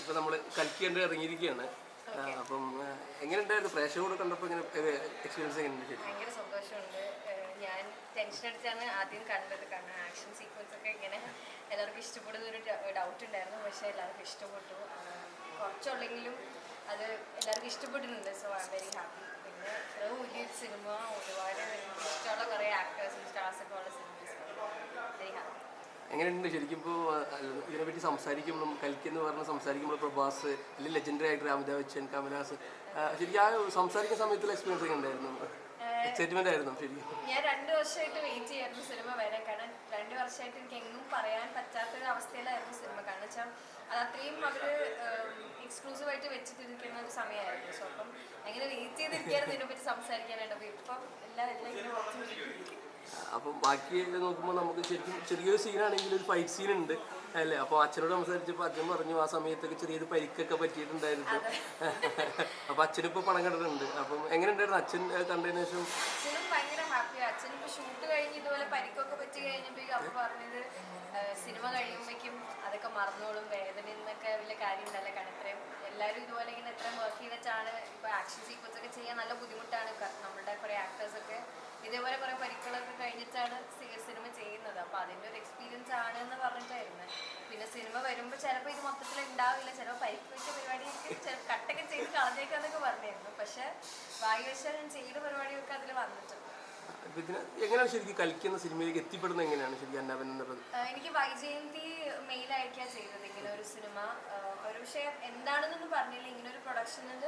ഇപ്പൊ നമ്മൾ കൽക്കിണ്ട് ഇറങ്ങിയിരിക്കുകയാണ് അപ്പം എങ്ങനെയുണ്ടായിരുന്നു? പ്രേക്ഷകരോട് കണ്ടപ്പോൾ ഇങ്ങനെ എക്സ്പീരിയൻസ് എങ്ങനെയുണ്ട് ഭയങ്കര സന്തോഷമുണ്ട്. ഞാൻ ടെൻഷൻ അടിച്ചാണ് ആദ്യം കണ്ടത്. കാരണം ആക്ഷൻ സീക്വൻസ് ഒക്കെ ഇങ്ങനെ എല്ലാവർക്കും ഇഷ്ടപ്പെടുന്ന ഒരു ഡൗട്ട് ഉണ്ടായിരുന്നു. പക്ഷേ എല്ലാവർക്കും ഇഷ്ടപ്പെട്ടു. കുറച്ചുള്ളെങ്കിലും അത് എല്ലാവർക്കും ഇഷ്ടപ്പെട്ടിട്ടുണ്ട് so I am very happy പിന്നെ ഇത്രയും വലിയൊരു സിനിമ ഒരുപാട് ഇഷ്ടമുള്ള കുറേ ആക്ടേഴ്സും സ്റ്റാർസൊക്കെ ഉള്ള സിനിമസ് വെരി ഹാപ്പി എങ്ങനെയുണ്ട് ശരിക്കും ഇപ്പോൾ ഇതിനെപ്പറ്റി സംസാരിക്കുമ്പോൾ കൽക്കി എന്ന് പറഞ്ഞ് സംസാരിക്കുമ്പോൾ പ്രഭാസ് അല്ലെങ്കിൽ ലെജൻഡറി ആയിട്ട് അമിതാഭ് ബച്ചൻ കമലാസ് ശരിക്കും ആ സംസാരിക്കുന്ന സമയത്തുള്ള എക്സ്പീരിയൻസ് ഒക്കെ ഉണ്ടായിരുന്നു എക്സൈറ്റ്മെന്റ് ആയിരുന്നു ശരിക്കും. ഞാൻ രണ്ട് വർഷമായിട്ട് വെയിറ്റ് ചെയ്യായിരുന്നു സിനിമ വരെ കാരണം രണ്ട് വർഷമായിട്ട് എനിക്ക് എങ്ങും പറയാൻ പറ്റാത്ത ഒരു അവസ്ഥയിലായിരുന്നു സിനിമ കാരണം വെച്ചാൽ അത് അത്രയും അവർ എക്സ്ക്ലൂസീവ് എക്സ്ക്ലൂസീവായിട്ട് വെച്ചിട്ടിരിക്കുന്ന ഒരു സമയമായിരുന്നു. സോ അപ്പം അങ്ങനെ വെയിറ്റ് ചെയ്തിരിക്കുകയായിരുന്നു ഇതിനെപ്പറ്റി സംസാരിക്കാനായിട്ട്. അപ്പോൾ ഇപ്പം എല്ലാം എല്ലാം ഇങ്ങനെ. അപ്പം ബാക്കി നോക്കുമ്പോൾ നമുക്ക് ശരിക്കും ചെറിയൊരു സീനാണെങ്കിൽ ഒരു ഫൈറ്റ് സീൻ ഉണ്ട്. അല്ലേ? അപ്പോൾ അച്ഛനോട് സംസാരിച്ചപ്പോൾ അച്ഛൻ പറഞ്ഞു ആ സമയത്തൊക്കെ ചെറിയൊരു പരിക്കൊക്കെ പറ്റിയിട്ടുണ്ടായിരുന്നു. അപ്പോൾ അച്ഛനിപ്പോൾ പണം കണ്ടിട്ടുണ്ട്. അപ്പം എങ്ങനെ ഉണ്ടായിരുന്നു അച്ഛൻ കണ്ടതിന് ശേഷം? ഷൂട്ട് കഴിഞ്ഞ് ഇതുപോലെ പരിക്കൊക്കെ പറ്റി കഴിഞ്ഞപ്പോഴേക്കും അപ്പൊ പറഞ്ഞത് സിനിമ കഴിയുമ്പോഴേക്കും അതൊക്കെ മറന്നോളും വേദന എന്നൊക്കെ വലിയ കാര്യം ഉണ്ടല്ല കാരണം എല്ലാവരും ഇതുപോലെ ഇങ്ങനെ ഇത്രയും വർക്ക് ചെയ്തിട്ടാണ് ഇപ്പൊ ആക്ഷൻ സീക്വൻസ് ഒക്കെ ചെയ്യാൻ നല്ല ബുദ്ധിമുട്ടാണ്. നമ്മുടെ കുറേ ആക്ടേഴ്സൊക്കെ ഇതേപോലെ കുറെ പരിക്കുകളൊക്കെ കഴിഞ്ഞിട്ടാണ് സിനിമ ചെയ്യുന്നത്. അപ്പൊ അതിന്റെ ഒരു എക്സ്പീരിയൻസ് ആണ് എന്ന് പറഞ്ഞിട്ടായിരുന്നു. പിന്നെ സിനിമ വരുമ്പോൾ ചിലപ്പോൾ ഇത് മൊത്തത്തിൽ ഉണ്ടാവില്ല ചിലപ്പോൾ പരിക്ക് വെച്ച പരിപാടിയൊക്കെ കട്ടൊക്കെ ചെയ്ത് കളഞ്ഞേക്കാന്നൊക്കെ പറഞ്ഞായിരുന്നു പക്ഷെ ഭാഗ്യവശാൽ ഞാൻ ചെയ്ത പരിപാടിയൊക്കെ അതിൽ വന്നിട്ടുണ്ട്. എങ്ങനെയാണ് ശരിക്കും കളിക്കുന്ന സിനിമയിലേക്ക് എത്തിപ്പെടുന്നത് എങ്ങനെയാണ്? ശരിക്കും അന്നാപൻ എന്നുള്ളത് എനിക്ക് വൈജയന്തി മെയിൽ അയക്കുക ചെയ്തത്. ഇങ്ങനെ ഒരു സിനിമ. ഒരു പക്ഷേ എന്താണെന്നൊന്നും പറഞ്ഞില്ല. ഇങ്ങനെ ഒരു പ്രൊഡക്ഷനിൽ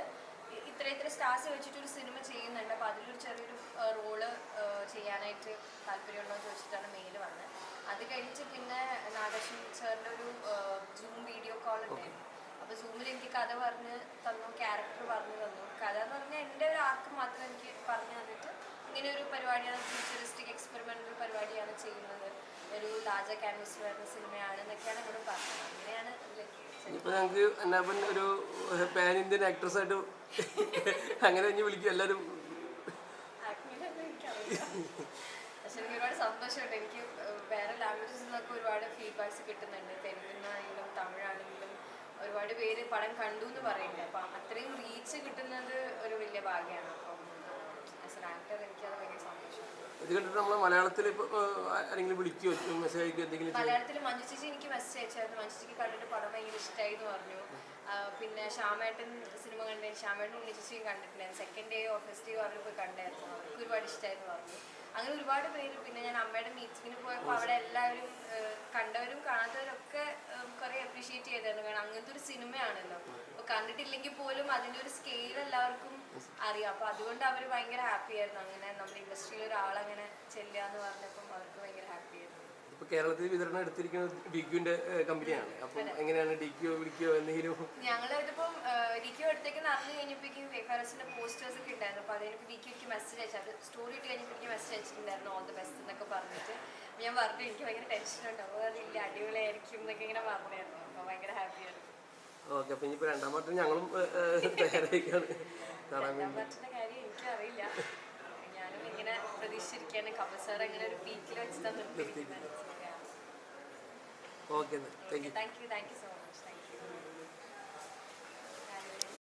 ഇത്ര ഇത്ര സ്റ്റാർസ് വെച്ചിട്ട് ഒരു സിനിമ ചെയ്യുന്നുണ്ട്. അപ്പോൾ അതിലൊരു ചെറിയൊരു റോൾ ചെയ്യാനായിട്ട് താല്പര്യമുണ്ടോ എന്ന് ചോദിച്ചിട്ടാണ് മെയിൽ വന്നത്. അത് കഴിഞ്ഞിട്ട് പിന്നെ നാഗശൻ സാറിന്റെ ഒരു ജൂം വീഡിയോ കോൾ ഉണ്ടായിരുന്നു. അപ്പോൾ സൂമിൽ എനിക്ക് കഥ പറഞ്ഞ് തന്നു ക്യാരക്ടർ പറഞ്ഞു തന്നു. കഥ എന്ന് പറഞ്ഞാൽ എന്റെ ഒരു ആർക്ക് മാത്രം എനിക്ക് പറഞ്ഞു തന്നിട്ട് ഇങ്ങനെ ഒരു പരിപാടിയാണ് ഫ്യൂച്ചറിസ്റ്റിക് എക്സ്പെരിമെന്റൽ പരിപാടിയാണ് ചെയ്യുന്നത്. ഒരു ലാജ ക്യാൻവസ് വരുന്ന സിനിമയാണ് എന്നൊക്കെയാണ് എന്നോട് പറഞ്ഞത്. അങ്ങനെയാണ് ഇതിലേക്ക്. ഇപ്പൊ ഞങ്ങൾക്ക് എന്നാ ഒരു പാൻ ഇന്ത്യൻ ആക്ട്രസ് ആയിട്ട് അങ്ങനെ ഇനി വിളിക്കും എല്ലാരും. പക്ഷെ എനിക്ക് ഒരുപാട് സന്തോഷമുണ്ട്. എനിക്ക് വേറെ ലാംഗ്വേജസിൽ നിന്നൊക്കെ ഒരുപാട് ഫീഡ്ബാക്സ് കിട്ടുന്നുണ്ട്. തെലുങ്കാണെങ്കിലും തമിഴാണെങ്കിലും ഒരുപാട് പേര് പടം കണ്ടു എന്ന് പറയുന്നുണ്ട്. അപ്പം അത്രയും റീച്ച് കിട്ടുന്നത് ഒരു വലിയ ഭാഗ്യമാണ്. അപ്പം ഇത് കണ്ടിട്ട് നമ്മൾ മലയാളത്തിൽ ആരെങ്കിലും വിളിക്കുകയോ മെസ്സേജ് അയക്കുകയോ എന്തെങ്കിലും? മലയാളത്തിൽ മഞ്ജു ചേച്ചി എനിക്ക് മെസ്സേജ് അയച്ചായിരുന്നു. മഞ്ജു കണ്ടിട്ട് പടം ഭയങ്കര ഇഷ്ടമായി എന്ന് പറഞ്ഞു പിന്നെ ശ്യാമേട്ടൻ സിനിമ കണ്ടതിന് ശ്യാമേട്ടൻ ഉണ്ണിച്ചേച്ചിയും കണ്ടിട്ടുണ്ടായിരുന്നു. Second day of first day അവർ പോയി കണ്ടായിരുന്നു. അവർക്ക് ഒരുപാട് ഇഷ്ടമായി എന്ന് പറഞ്ഞു. അങ്ങനെ ഒരുപാട് പേര് പിന്നെ ഞാൻ അമ്മയുടെ മീറ്റിങ്ങിന് പോയപ്പോൾ അവിടെ എല്ലാവരും കണ്ടവരും കാണാത്തവരൊക്കെ ആ, കുറേ ചെയ്തതാണ് കാരണം അങ്ങനത്തെ ഒരു സിനിമയാണല്ലോ. അപ്പൊ കണ്ടിട്ടില്ലെങ്കിൽ പോലും അതിന്റെ ഒരു സ്കെയിൽ എല്ലാവർക്കും അറിയാം. അപ്പൊ അതുകൊണ്ട് അവർ ഭയങ്കര ഹാപ്പി ആയിരുന്നു. അങ്ങനെ നമ്മുടെ ഇൻഡസ്ട്രിയിൽ ഒരാളങ്ങനെ ചെല്ലുക എന്ന് പറഞ്ഞപ്പം അവർക്ക് ഭയങ്കര ഹാപ്പി ആയിരുന്നു. ഇപ്പൊ കേരളത്തിൽ വിതരണം എടുത്തിരിക്കുന്നത് ഡിക്യുവിന്റെ കമ്പനിയാണ്. അപ്പൊ എങ്ങനെയാണ് ഡിക്യു വിളിക്കോ എന്തെങ്കിലും? ഞങ്ങൾ ഇതിപ്പം ഡിക്യു അടുത്തേക്ക് നടന്നു കഴിഞ്ഞപ്പോഴേക്കും വേഫാറസിന്റെ പോസ്റ്റേഴ്സ് ഒക്കെ ഉണ്ടായിരുന്നു. അപ്പോൾ അതെനിക്ക് ഡിക്യുക്ക് മെസ്സേജ് അയച്ചു. അത് സ്റ്റോറി ഇട്ട് കഴിഞ്ഞപ്പോഴേക്കും മെസ്സേജ് അയച്ചിട്ടുണ്ടായിരുന്നു ഓൾ ദ ബെസ്റ്റ് എന്നൊക്കെ പറഞ്ഞിട്ട്. ഞാൻ പറഞ്ഞു എനിക്ക് ഭയങ്കര ടെൻഷൻ ഉണ്ട് അപ്പോൾ അതില്ല അടിപൊളിയായിരിക്കും എന്നൊക്കെ ഇങ്ങനെ പറഞ്ഞായിരുന്നു. അപ്പോൾ ഭയങ്കര ഹാപ്പിയാണ് ഓക്കെ അപ്പൊ ഇനിയിപ്പോ രണ്ടാം പാട്ട് ഞങ്ങളും തയ്യാറായിക്കാണ്. കാണാൻ വേണ്ടി. കാര്യം എനിക്കറിയില്ല. ഞാനും ഇങ്ങനെ പ്രതീക്ഷിച്ചിരിക്കുകയാണ്. കമൽ സാർ അങ്ങനെ ഒരു പീക്കിൽ വെച്ച് നിർത്തിയിരിക്കുന്നത് okay thank you thank you so much